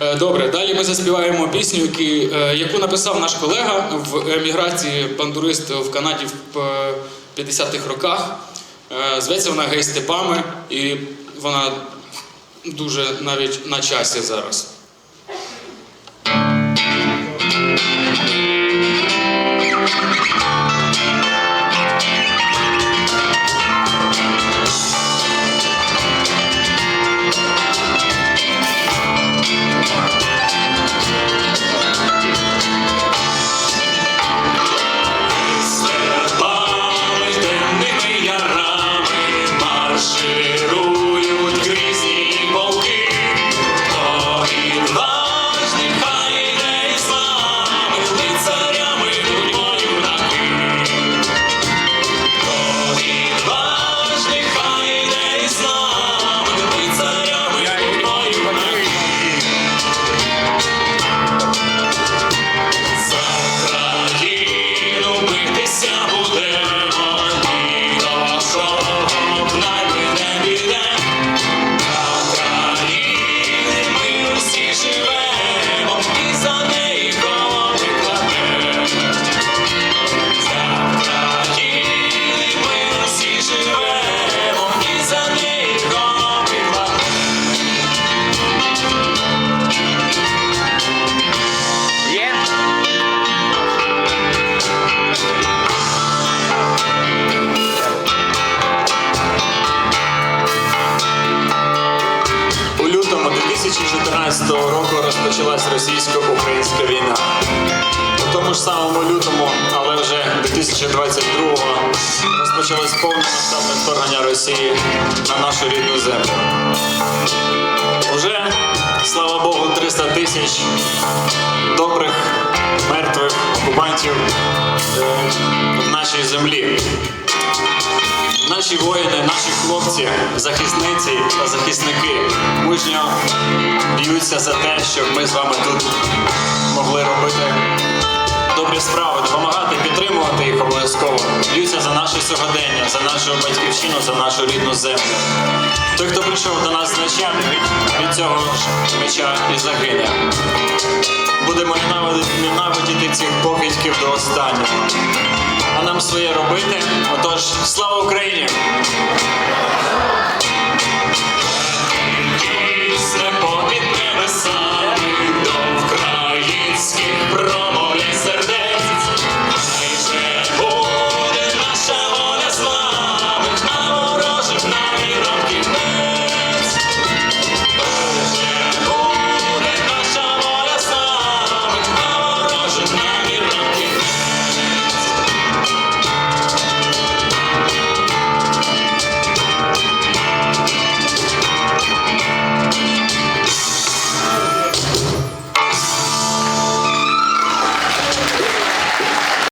Е, Добре, далі ми заспіваємо пісню, е, яку написав наш колега в еміграції, бандурист в Канаді в е, 50-х роках. Е, Зветься вона Гей степами, і вона дуже навіть на часі зараз. 2014 року розпочалась російсько-українська війна. У тому ж самому лютому, але вже 2022-го розпочалось повномасштабне вторгнення Росії на нашу рідну землю. Уже, слава Богу, 300 тисяч добрих мертвих окупантів е, в нашій землі. Наші воїни, наші хлопці, захисниці та захисники мужньо б'ються за те, щоб ми з вами тут могли робити добрі справи, допомагати, підтримувати їх обов'язково. Б'ються за наше сьогодення, за нашу батьківщину, за нашу рідну землю. Той, хто прийшов до нас з мечем, від, цього ж меча і загине. Будемо ненавидіти цих покидьків до останнього а нам своє робити. Отож, слава Україні!